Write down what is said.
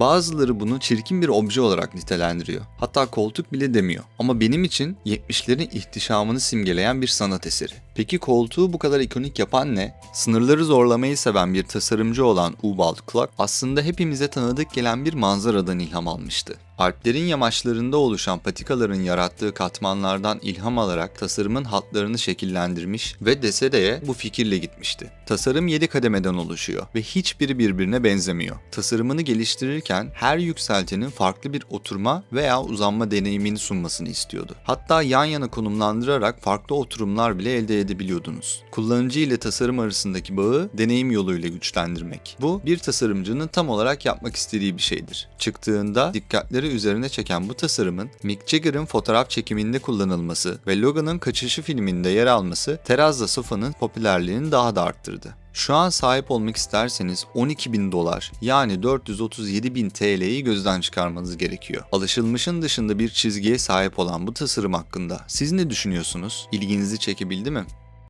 Bazıları bunu çirkin bir obje olarak nitelendiriyor. Hatta koltuk bile demiyor. Ama benim için 70'lerin ihtişamını simgeleyen bir sanat eseri. Peki koltuğu bu kadar ikonik yapan ne? Sınırları zorlamayı seven bir tasarımcı olan Ubald Clark aslında hepimize tanıdık gelen bir manzaradan ilham almıştı. Alplerin yamaçlarında oluşan patikaların yarattığı katmanlardan ilham alarak tasarımın hatlarını şekillendirmiş ve Desede'ye bu fikirle gitmişti. Tasarım 7 kademeden oluşuyor ve hiçbiri birbirine benzemiyor. Tasarımını geliştirirken her yükseltinin farklı bir oturma veya uzanma deneyimini sunmasını istiyordu. Hatta yan yana konumlandırarak farklı oturumlar bile elde edebiliyordunuz. Kullanıcı ile tasarım arasındaki bağı deneyim yoluyla güçlendirmek. Bu bir tasarımcının tam olarak yapmak istediği bir şeydir. Çıktığında dikkatleri üzerine çeken bu tasarımın Mick Jagger'ın fotoğraf çekiminde kullanılması ve Logan'ın kaçışı filminde yer alması Terazza sofanın popülerliğini daha da arttırdı. Şu an sahip olmak isterseniz 12 bin dolar yani 437 bin TL'yi gözden çıkarmanız gerekiyor. Alışılmışın dışında bir çizgiye sahip olan bu tasarım hakkında siz ne düşünüyorsunuz? İlginizi çekebildi mi?